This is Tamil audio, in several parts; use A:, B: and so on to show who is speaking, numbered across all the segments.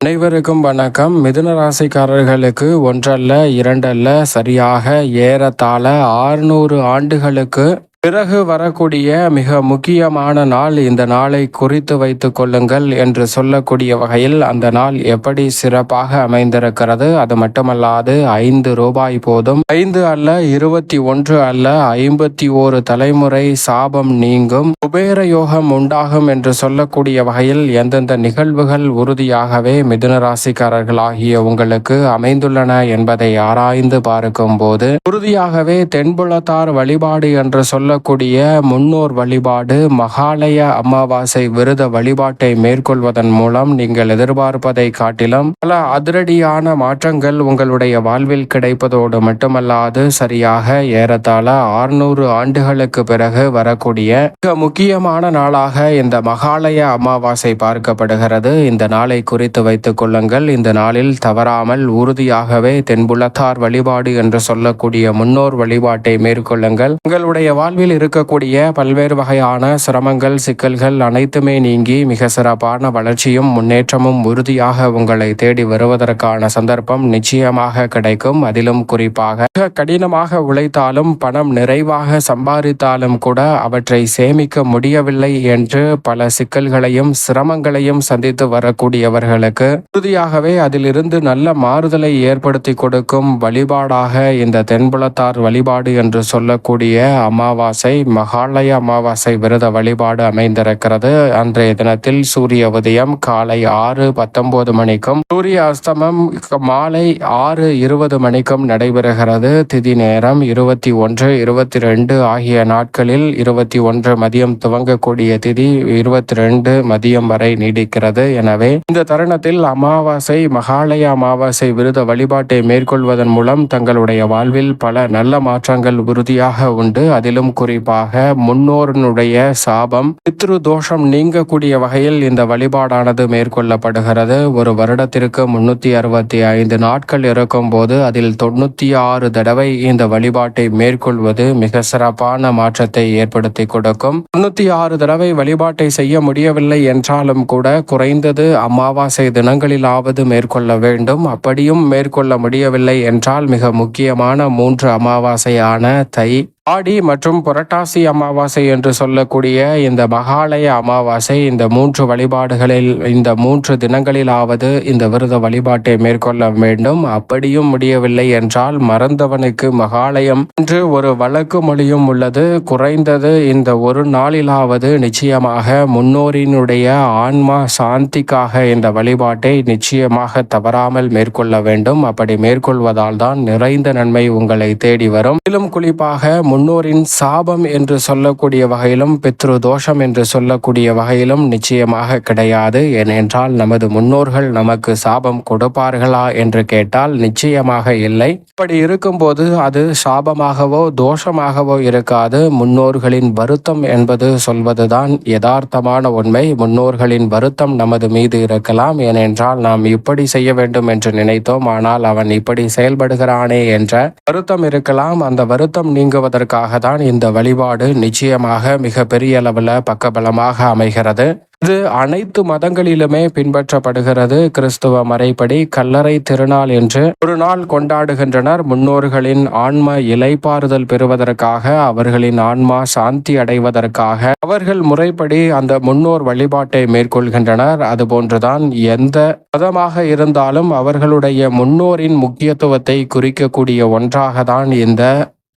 A: அனைவருக்கும் வணக்கம். மிதுன ராசிக்காரர்களுக்கு ஒன்றல்ல இரண்டல்ல சரியாக ஏறத்தாழ ஆறுநூறு ஆண்டுகளுக்கு பிறகு வரக்கூடிய மிக முக்கியமான நாள் இந்த நாளை குறித்து வைத்துக் கொள்ளுங்கள் என்று சொல்லக்கூடிய வகையில் அந்த நாள் எப்படி சிறப்பாக அமைந்திருக்கிறது. அது மட்டுமல்லாது ஐந்து ரூபாய் போதும். ஐந்து அல்ல இருபத்தி ஒன்று அல்ல ஐம்பத்தி ஓரு தலைமுறை சாபம் நீங்கும். குபேர யோகம் உண்டாகும் என்று சொல்லக்கூடிய வகையில் எந்தெந்த நிகழ்வுகள் உறுதியாகவே மிதுன ராசிக்காரர்களாகிய உங்களுக்கு அமைந்துள்ளன என்பதை ஆராய்ந்து பார்க்கும் போது உறுதியாகவே தென்புலத்தார் வழிபாடு என்று சொல்லக்கூடிய முன்னோர் வழிபாடு மகாலய அமாவாசை விரத வழிபாட்டை மேற்கொள்வதன் மூலம் நீங்கள் எதிர்பார்ப்பதை காட்டிலும் பல அதிரடியான மாற்றங்கள் உங்களுடைய வாழ்வில் கிடைப்பதோடு மட்டுமல்லாது சரியாக ஏறத்தாழ ஆறுநூறு ஆண்டுகளுக்கு பிறகு வரக்கூடிய மிக முக்கியமான நாளாக இந்த மகாலய அமாவாசை பார்க்கப்படுகிறது. இந்த நாளை குறித்து வைத்துக் கொள்ளுங்கள். இந்த நாளில் தவறாமல் உறுதியாகவே தென்புலத்தார் வழிபாடு என்று சொல்லக்கூடிய முன்னோர் வழிபாட்டை மேற்கொள்ளுங்கள். உங்களுடைய வாழ்வில் இருக்கக்கூடிய பல்வேறு வகையான சிரமங்கள் சிக்கல்கள் அனைத்துமே நீங்கி மிக சிறப்பான வளர்ச்சியும் முன்னேற்றமும் உறுதியாக உங்களை தேடி வருவதற்கான சந்தர்ப்பம் நிச்சயமாக கிடைக்கும். அதிலும் குறிப்பாக மிக கடினமாக உழைத்தாலும் பணம் நிறைவாக சம்பாதித்தாலும் கூட அவற்றை சேமிக்க முடியவில்லை என்று பல சிக்கல்களையும் சிரமங்களையும் சந்தித்து வரக்கூடியவர்களுக்கு உறுதியாகவே அதிலிருந்து நல்ல மாறுதலை ஏற்படுத்தி கொடுக்கும் வழிபாடாக இந்த தென்புலத்தார் வழிபாடு என்று சொல்லக்கூடிய அமாவாசை அமாவாசை மகாலய அமாவாசை விரத வழிபாடு அமைந்திருக்கிறது. அன்றைய தினத்தில் சூரிய உதயம் காலை ஆறு பத்தொன்பது மணிக்கும் சூரிய அஸ்தமம் மாலை ஆறு இருபது மணிக்கும் நடைபெறுகிறது. திதி நேரம் இருபத்தி ஒன்று இருபத்தி ரெண்டு ஆகிய நாட்களில் இருபத்தி ஒன்று மதியம் துவங்கக்கூடிய திதி இருபத்தி ரெண்டு மதியம் வரை நீடிக்கிறது. எனவே இந்த தருணத்தில் அமாவாசை மகாலய அமாவாசை விருத வழிபாட்டை மேற்கொள்வதன் மூலம் தங்களுடைய வாழ்வில் பல நல்ல மாற்றங்கள் உறுதியாக உண்டு. அதிலும் குறிப்பாக முன்னோரனுடைய சாபம் பித்ரு தோஷம் நீங்கக்கூடிய வகையில் இந்த வழிபாடானது மேற்கொள்ளப்படுகிறது. ஒரு வருடத்திற்கு முன்னூத்தி அறுபத்தி ஐந்து நாட்கள் இருக்கும் போது அதில் தொண்ணூத்தி ஆறு தடவை இந்த வழிபாட்டை மேற்கொள்வது மிக சிறப்பான மாற்றத்தை ஏற்படுத்தி கொடுக்கும். தொண்ணூத்தி ஆறு தடவை வழிபாட்டை செய்ய முடியவில்லை என்றாலும் கூட குறைந்தது அமாவாசை தினங்களிலாவது மேற்கொள்ள வேண்டும். அப்படியும் மேற்கொள்ள முடியவில்லை என்றால் மிக முக்கியமான மூன்று அமாவாசையான தை ஆடி மற்றும் புரட்டாசி அமாவாசை என்று சொல்லக்கூடிய இந்த மகாலய அமாவாசை இந்த மூன்று வழிபாடுகளில் இந்த மூன்று தினங்களிலாவது இந்த விரத வழிபாட்டை மேற்கொள்ள வேண்டும். அப்படியும் முடியவில்லை என்றால் மறந்தவனுக்கு மகாலயம் என்று ஒரு வழக்கு மொழியும் உள்ளது. குறைந்தது இந்த ஒரு நாளிலாவது நிச்சயமாக முன்னோரினுடைய ஆன்மா சாந்திக்காக இந்த வழிபாட்டை நிச்சயமாக தவறாமல் மேற்கொள்ள வேண்டும். அப்படி மேற்கொள்வதால் தான் நிறைந்த நன்மை உங்களை தேடி வரும். மேலும் குறிப்பாக முன்னோரின் சாபம் என்று சொல்லக்கூடிய வகையிலும் பித்ரு தோஷம் என்று சொல்லக்கூடிய வகையிலும் நிச்சயமாக கிடையாது. ஏனென்றால் நமது முன்னோர்கள் நமக்கு சாபம் கொடுப்பார்களா என்று கேட்டால் நிச்சயமாக இல்லை. இப்படி இருக்கும்போது அது சாபமாகவோ தோஷமாகவோ இருக்காது. முன்னோர்களின் வருத்தம் என்பது சொல்வதுதான் யதார்த்தமான உண்மை. முன்னோர்களின் வருத்தம் நமது மீது இருக்கலாம். ஏனென்றால் நாம் இப்படி செய்ய வேண்டும் என்று நினைத்தோம். ஆனால் அவன் இப்படி செயல்படுகிறானே என்ற வருத்தம் இருக்கலாம். அந்த வருத்தம் நீங்குவதற்கு அதற்காக தான் இந்த வழிபாடு நிச்சயமாக மிக பெரிய அளவில் பக்கபலமாக அமைகிறது. இது அனைத்து மதங்களிலுமே பின்பற்றப்படுகிறது. கிறிஸ்துவ மறைப்படி கல்லறை திருநாள் என்று ஒரு நாள் கொண்டாடுகின்றனர். முன்னோர்களின் ஆன்ம இலைப்பாறுதல் பெறுவதற்காக அவர்களின் ஆன்மா சாந்தி அடைவதற்காக அவர்கள் முறைப்படி அந்த முன்னோர் வழிபாட்டை மேற்கொள்கின்றனர். அதுபோன்றுதான் எந்த மதமாக இருந்தாலும் அவர்களுடைய முன்னோரின் முக்கியத்துவத்தை குறிக்கக்கூடிய ஒன்றாக தான் இந்த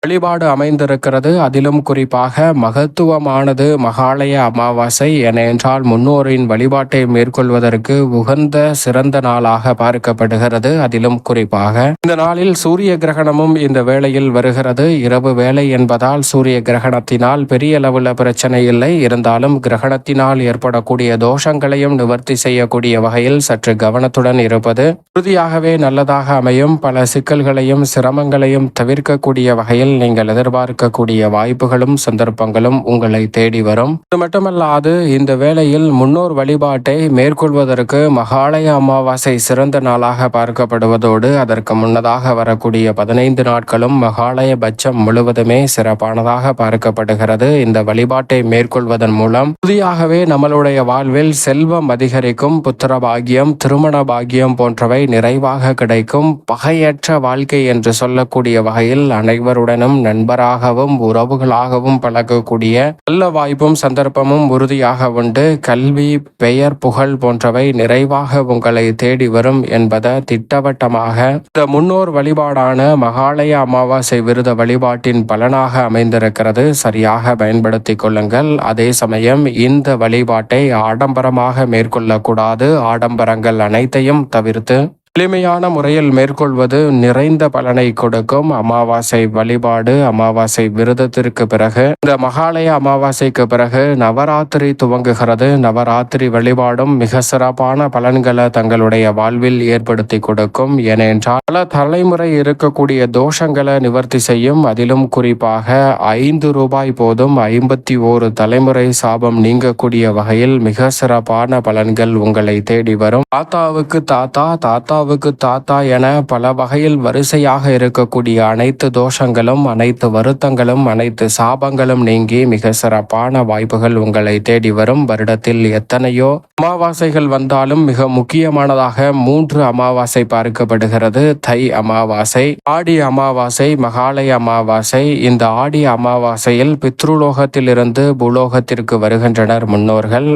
A: வழிபாடு அமைந்திருக்கிறது. அதிலும் குறிப்பாக மகத்துவமானது மகாலய அமாவாசை என என்றால் முன்னோரின் வழிபாட்டை மேற்கொள்வதற்கு உகந்த சிறந்த நாளாக பார்க்கப்படுகிறது. அதிலும் குறிப்பாக இந்த நாளில் சூரிய கிரகணமும் இந்த வேளையில் வருகிறது. இரவு வேலை என்பதால் சூரிய கிரகணத்தினால் பெரிய அளவில் பிரச்சனை இல்லை. இருந்தாலும் கிரகணத்தினால் ஏற்படக்கூடிய தோஷங்களையும் நிவர்த்தி செய்யக்கூடிய வகையில் சற்று கவனத்துடன் இருப்பது உறுதியாகவே நல்லதாக அமையும். பல சிக்கல்களையும் சிரமங்களையும் தவிர்க்கக்கூடிய வகையில் வகையில் நீங்கள் எதிர்பார்க்கக்கூடிய வாய்ப்புகளும் சந்தர்ப்பங்களும் உங்களை தேடி வரும். இது மட்டுமல்லாது இந்த வேளையில் முன்னோர் வழிபாட்டை மேற்கொள்வதற்கு மகாலய அமாவாசை சிறந்த நாளாக பார்க்கப்படுவதோடு அதற்கு முன்னதாக வரக்கூடிய பதினைந்து நாட்களும் மகாலய பட்சம் முழுவதுமே சிறப்பானதாக பார்க்கப்படுகிறது. இந்த வழிபாட்டை மேற்கொள்வதன் மூலம் புதியாகவே நம்மளுடைய வாழ்வில் செல்வம் அதிகரிக்கும் புத்திர பாகியம் திருமண பாகியம் போன்றவை நிறைவாக கிடைக்கும். பகையற்ற வாழ்க்கை என்று சொல்லக்கூடிய வகையில் அனைவருடன் தினம் நண்பராகவும் உறவுகளாகவும் பழகக்கூடிய நல்ல வாய்ப்பும் சந்தர்ப்பமும் உறுதியாக உண்டு. கல்வி பெயர் புகழ் போன்றவை நிறைவாக உங்களை தேடி வரும் என்பதை திட்டவட்டமாக இந்த முன்னோர் வழிபாடான மகாலய அமாவாசை விருத வழிபாட்டின் பலனாக அமைந்திருக்கிறது. சரியாக பயன்படுத்திக் கொள்ளுங்கள். அதே சமயம் இந்த வழிபாட்டை ஆடம்பரமாக மேற்கொள்ளக்கூடாது. ஆடம்பரங்கள் அனைத்தையும் தவிர்த்து எளிமையான முறையில் மேற்கொள்வது நிறைந்த பலனை கொடுக்கும். அமாவாசை வழிபாடு அமாவாசை விரதத்திற்கு பிறகு இந்த மகாலய அமாவாசைக்கு பிறகு நவராத்திரி துவங்குகிறது. நவராத்திரி வழிபாடும் மிக சிறப்பான பலன்களை தங்களுடைய வாழ்வில் ஏற்படுத்தி கொடுக்கும். ஏனென்றால் பல தலைமுறை இருக்கக்கூடிய தோஷங்களை நிவர்த்தி செய்யும். அதிலும் குறிப்பாக ஐந்து ரூபாய் போதும் ஐம்பத்தி ஓரு தலைமுறை சாபம் நீங்கக்கூடிய வகையில் மிக சிறப்பான பலன்கள் உங்களை தேடி வரும். தாத்தாவுக்கு தாத்தா தாத்தா தாத்தாவுக்கு தாத்தா என பல வகையில் வரிசையாக இருக்கக்கூடிய அனைத்து தோஷங்களும் அனைத்து வருத்தங்களும் அனைத்து சாபங்களும் நீங்கி மிக சிறப்பான வாய்ப்புகள் உங்களை தேடி வரும் வருடத்தில் எத்தனையோ அமாவாசைகள் வந்தாலும் மிக முக்கியமானதாக மூன்று அமாவாசை பார்க்கப்படுகிறது. தை அமாவாசை ஆடி அமாவாசை மகாலய அமாவாசை. இந்த ஆடி அமாவாசையில் பித்ருலோகத்திலிருந்து பூலோகத்திற்கு வருகின்றனர் முன்னோர்கள்.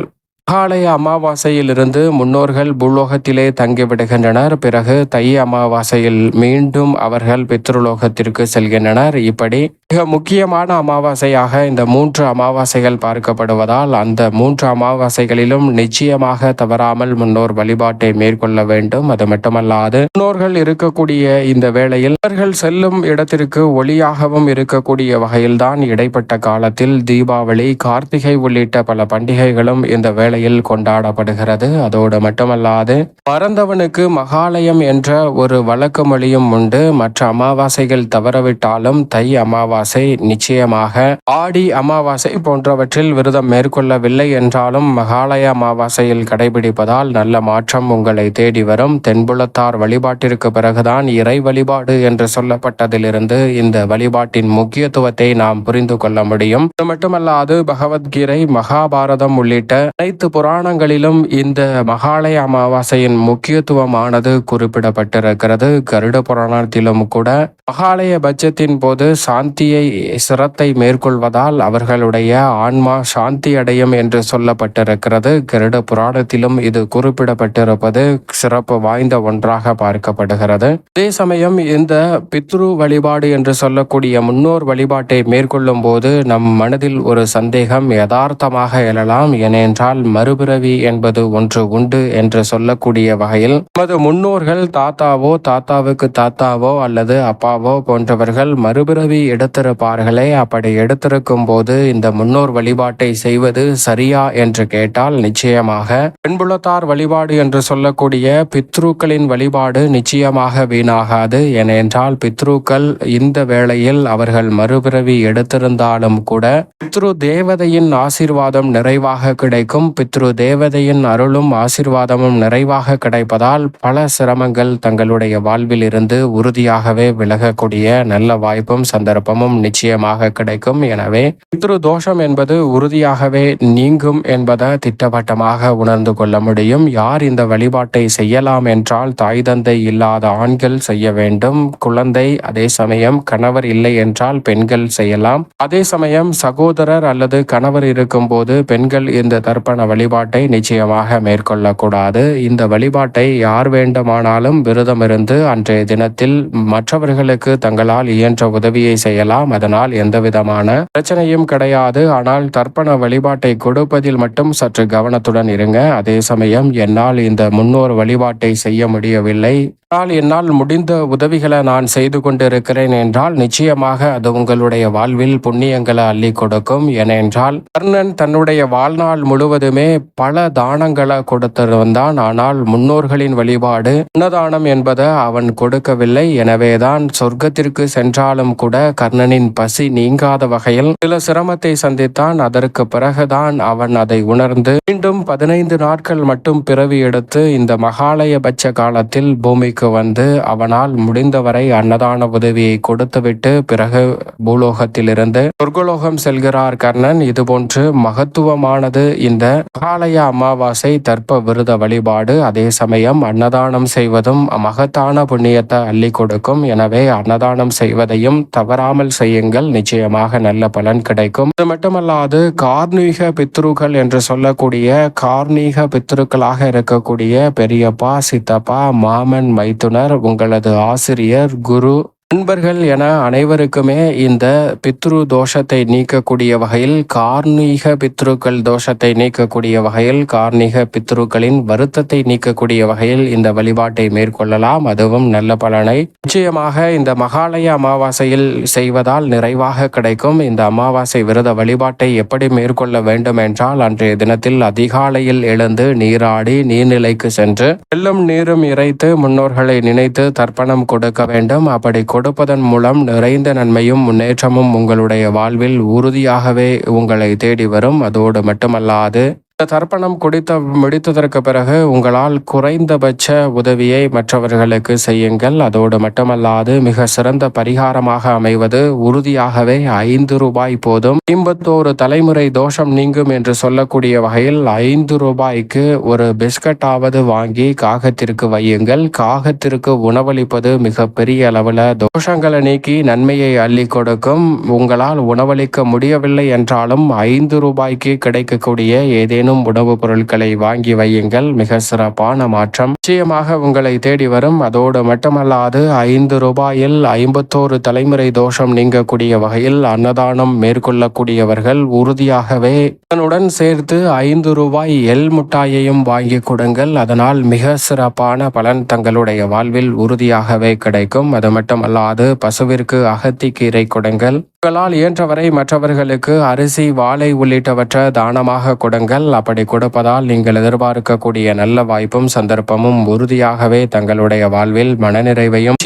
A: மகாலய அமாவாசையிலிருந்து முன்னோர்கள் பூலோகத்திலே தங்கிவிடுகின்றனர். பிறகு தை அமாவாசையில் மீண்டும் அவர்கள் பித்ருலோகத்திற்கு செல்கின்றனர். இப்படி மிக முக்கியமான அமாவாசையாக இந்த மூன்று அமாவாசைகள் பார்க்கப்படுவதால் அந்த மூன்று அமாவாசைகளிலும் நிச்சயமாக தவறாமல் முன்னோர் வழிபாட்டை மேற்கொள்ள வேண்டும். அது மட்டுமல்லாது முன்னோர்கள் இருக்கக்கூடிய இந்த வேளையில் அவர்கள் செல்லும் இடத்திற்கு ஒளியாகவும் இருக்கக்கூடிய வகையில்தான் இடைப்பட்ட காலத்தில் தீபாவளி கார்த்திகை உள்ளிட்ட பல பண்டிகைகளும் இந்த வேலை வேளையில் கொண்டாடப்படுகிறது. அதோடு மட்டுமல்லாது பறந்தவனுக்கு மகாலயம் என்ற ஒரு வழக்கு மொழியும் உண்டு. மற்ற அமாவாசைகள் தவறவிட்டாலும் தை அமாவாசை நிச்சயமாக ஆடி அமாவாசை போன்றவற்றில் விரதம் மேற்கொள்ளவில்லை என்றாலும் மகாலய அமாவாசையில் கடைபிடிப்பதால் நல்ல மாற்றம் உங்களை தேடி வரும். தென்புலத்தார் வழிபாட்டிற்கு பிறகுதான் இறை வழிபாடு என்று சொல்லப்பட்டதிலிருந்து இந்த வழிபாட்டின் முக்கியத்துவத்தை நாம் புரிந்து கொள்ள முடியும். அது மட்டுமல்லாது பகவத்கீதை மகாபாரதம் உள்ளிட்ட அனைத்து அனைத்து புராணங்களிலும் இந்த மகாலய அமாவாசையின் முக்கியத்துவமானது குறிப்பிடப்பட்டிருக்கிறது. கருட புராணத்திலும் கூட மகாலய பட்சத்தின் போது சாந்தியை சிரத்தை மேற்கொள்வதால் அவர்களுடைய ஆன்மா சாந்தி அடையும் என்று சொல்லப்பட்டிருக்கிறது. கருட புராணத்திலும் இது குறிப்பிடப்பட்டிருப்பது சிறப்பு வாய்ந்த ஒன்றாக பார்க்கப்படுகிறது. அதே சமயம் இந்த பித்ரு வழிபாடு என்று சொல்லக்கூடிய முன்னோர் வழிபாட்டை மேற்கொள்ளும் போது நம் மனதில் ஒரு சந்தேகம் யதார்த்தமாக எழலாம். ஏனென்றால் மறுபிறவி என்பது ஒன்று உண்டு என்று சொல்லக்கூடிய வகையில் நமது முன்னோர்கள் தாத்தாவோ தாத்தாவுக்கு தாத்தாவோ அல்லது அப்பாவோ போன்றவர்கள் மறுபிறவி எடுத்திருப்பார்களே அப்படி எடுத்திருக்கும் போது இந்த முன்னோர் வழிபாட்டை செய்வது சரியா என்று கேட்டால் நிச்சயமாக பெண்புலத்தார் வழிபாடு என்று சொல்லக்கூடிய பித்ருக்களின் வழிபாடு நிச்சயமாக வீணாகாது. ஏனென்றால் பித்ருக்கள் இந்த வேளையில் அவர்கள் மறுபிறவி எடுத்திருந்தாலும் கூட பித்ரு தேவதையின் ஆசீர்வாதம் நிறைவாக கிடைக்கும். பித்ரு தேவதையின் அருளும் ஆசிர்வாதமும் நிறைவாக கிடைப்பதால் பல சிரமங்கள் தங்களுடைய வாழ்வில் இருந்து உறுதியாகவே விலகக்கூடிய நல்ல வாய்ப்பும் சந்தர்ப்பமும் நிச்சயமாக கிடைக்கும். எனவே பித்ரு தோஷம் என்பது உறுதியாகவே நீங்கும் என்பதை திட்டவட்டமாக உணர்ந்து கொள்ள முடியும். யார் இந்த வழிபாட்டை செய்யலாம் என்றால் தாய் தந்தை இல்லாத ஆண்கள் செய்ய வேண்டும். குழந்தை அதே சமயம் கணவர் இல்லை என்றால் பெண்கள் செய்யலாம். அதே சமயம் சகோதரர் அல்லது கணவர் இருக்கும் போது பெண்கள் இந்த தர்ப்பண வழிபாட்டை நிச்சயமாக மேற்கொள்ளக்கூடாது. இந்த வழிபாட்டை யார் வேண்டுமானாலும் விரதம் இருந்து அன்றைய தினத்தில் மற்றவர்களுக்கு தங்களால் இயன்ற உதவியை செய்யலாம். அதனால் எந்த விதமான பிரச்சனையும் கிடையாது. ஆனால் தர்ப்பண வழிபாட்டை கொடுப்பதில் மட்டும் சற்று கவனத்துடன் இருங்க. அதே சமயம் என்னால் இந்த முன்னோர் வழிபாட்டை செய்ய முடியவில்லை. ஆனால் என்னால் முடிந்த உதவிகளை நான் செய்து கொண்டிருக்கிறேன் என்றால் நிச்சயமாக அது உங்களுடைய வாழ்வில் புண்ணியங்களை அள்ளி கொடுக்கும். ஏனென்றால் கர்ணன் தன்னுடைய வாழ்நாள் முழுவதுமே வரைக்குமே பல தானங்களை கொடுத்து வந்தான் ஆனால் முன்னோர்களின் வழிபாடு அன்னதானம் என்பதை அவன் கொடுக்கவில்லை. எனவேதான் சொர்க்கத்திற்கு சென்றாலும் கூட கர்ணனின் பசி நீங்காத வகையில் சில சிரமத்தை சந்தித்தான். அதற்கு பிறகுதான் அவன் அதை உணர்ந்து மீண்டும் பதினைந்து நாட்கள் மட்டும் பிறவி எடுத்து இந்த மகாலயபட்ச காலத்தில் பூமிக்கு வந்து அவனால் முடிந்தவரை அன்னதான உதவியை கொடுத்துவிட்டு பிறகு பூலோகத்திலிருந்து சொர்க்கலோகம் செல்கிறார் கர்ணன். இதுபோன்று மகத்துவமானது இந்த மகாலய அமாவாசை தர்ப்ப விரத வழிபாடு. அதே சமயம் அன்னதானம் செய்வதும் மகத்தான புண்ணியத்தை அள்ளி கொடுக்கும். எனவே அன்னதானம் செய்வதையும் தவறாமல் செய்யுங்கள். நிச்சயமாக நல்ல பலன் கிடைக்கும். இது மட்டுமல்லாது கார்மீக பித்ருக்கள் என்று சொல்லக்கூடிய கார்மீக பித்ருக்களாக இருக்கக்கூடிய பெரியப்பா சித்தப்பா மாமன் மைத்துனர் உங்களது ஆசிரியர் குரு நண்பர்கள் என அனைவருக்குமே இந்த பித்ரு தோஷத்தை நீக்கக்கூடிய வகையில் கார்ணீக பித்ருக்கள் தோஷத்தை நீக்கக்கூடிய வகையில் கார்ணீக பித்ருக்களின் வருத்தத்தை நீக்கக்கூடிய வகையில் இந்த வழிபாட்டை மேற்கொள்ளலாம். அதுவும் நல்ல பலனை நிச்சயமாக இந்த மகாலய அமாவாசையில் செய்வதால் நிறைவாக கிடைக்கும். இந்த அமாவாசை விரத வழிபாட்டை எப்படி மேற்கொள்ள வேண்டும் என்றால் அன்றைய தினத்தில் அதிகாலையில் எழுந்து நீராடி நீர்நிலைக்கு சென்று வெள்ளம் நீரும் இறைத்து முன்னோர்களை நினைத்து தர்ப்பணம் கொடுக்க வேண்டும். அப்படி கொடுப்பதன் மூலம் நிறைந்த நன்மையும் முன்னேற்றமும் உங்களுடைய வாழ்வில் உறுதியாகவே உங்களை தேடி வரும். அதோடு மட்டுமல்லாது இந்த தர்ப்பணம் குடித்த முடித்ததற்கு பிறகு உங்களால் குறைந்தபட்ச உதவியை மற்றவர்களுக்கு செய்யுங்கள். அதோடு மட்டுமல்லாது மிக சிறந்த பரிகாரமாக அமைவது உறுதியாகவே ஐந்து ரூபாய் போதும். ஐம்பத்தோரு தலைமுறை தோஷம் நீங்கும் என்று சொல்லக்கூடிய வகையில் ஐந்து ரூபாய்க்கு ஒரு பிஸ்கட்டாவது வாங்கி காகத்திற்கு வையுங்கள். காகத்திற்கு உணவளிப்பது மிக பெரிய அளவில் தோஷங்களை நீக்கி நன்மையை அள்ளி கொடுக்கும். உங்களால் உணவளிக்க முடியவில்லை என்றாலும் ஐந்து ரூபாய்க்கு கிடைக்கக்கூடிய ஏதேனும் ஏதேனும் உணவுப் பொருட்களை வாங்கி வையுங்கள். மிக சிறப்பான மாற்றம். நிச்சயமாக உங்களை தேடி வரும். அதோடு மட்டுமல்லாது ஐந்து ரூபாயில் ஐம்பத்தோரு தலைமுறை தோஷம் நீங்கக்கூடிய வகையில் அன்னதானம் மேற்கொள்ளக்கூடியவர்கள் உறுதியாகவே அதனுடன் சேர்த்து ஐந்து ரூபாய் எல் முட்டாயையும் வாங்கி கொடுங்கள். அதனால் மிக சிறப்பான பலன் தங்களுடைய வாழ்வில் உறுதியாகவே கிடைக்கும். அது மட்டுமல்லாது பசுவிற்கு அகத்திக்கு இறை கொடுங்கள். உங்களால் இயன்றவரை மற்றவர்களுக்கு அரிசி வாழை உள்ளிட்டவற்றை தானமாக கொடுங்கள். அப்படி கொடுப்பதால் நீங்கள் எதிர்பார்க்கக்கூடிய நல்ல வாய்ப்பும் சந்தர்ப்பமும் உறுதியாகவே தங்களுடைய வாழ்வில் மனநிறைவையும்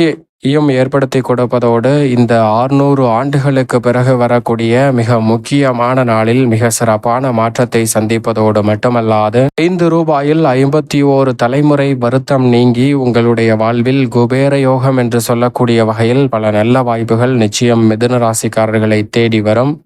A: யும் ஏற்படுத்தி கொடுப்பதோடு இந்த ஆறுநூறு ஆண்டுகளுக்கு பிறகு வரக்கூடிய மிக முக்கியமான நாளில் மிக சிறப்பான மாற்றத்தை சந்திப்பதோடு மட்டுமல்லாது ஐந்து ரூபாயில் ஐம்பத்தி ஓரு தலைமுறை வருத்தம் நீங்கி உங்களுடைய வாழ்வில் குபேர யோகம் என்று சொல்லக்கூடிய வகையில் பல நல்ல வாய்ப்புகள் நிச்சயம் மிதுன ராசிக்காரர்களை தேடி வரும்.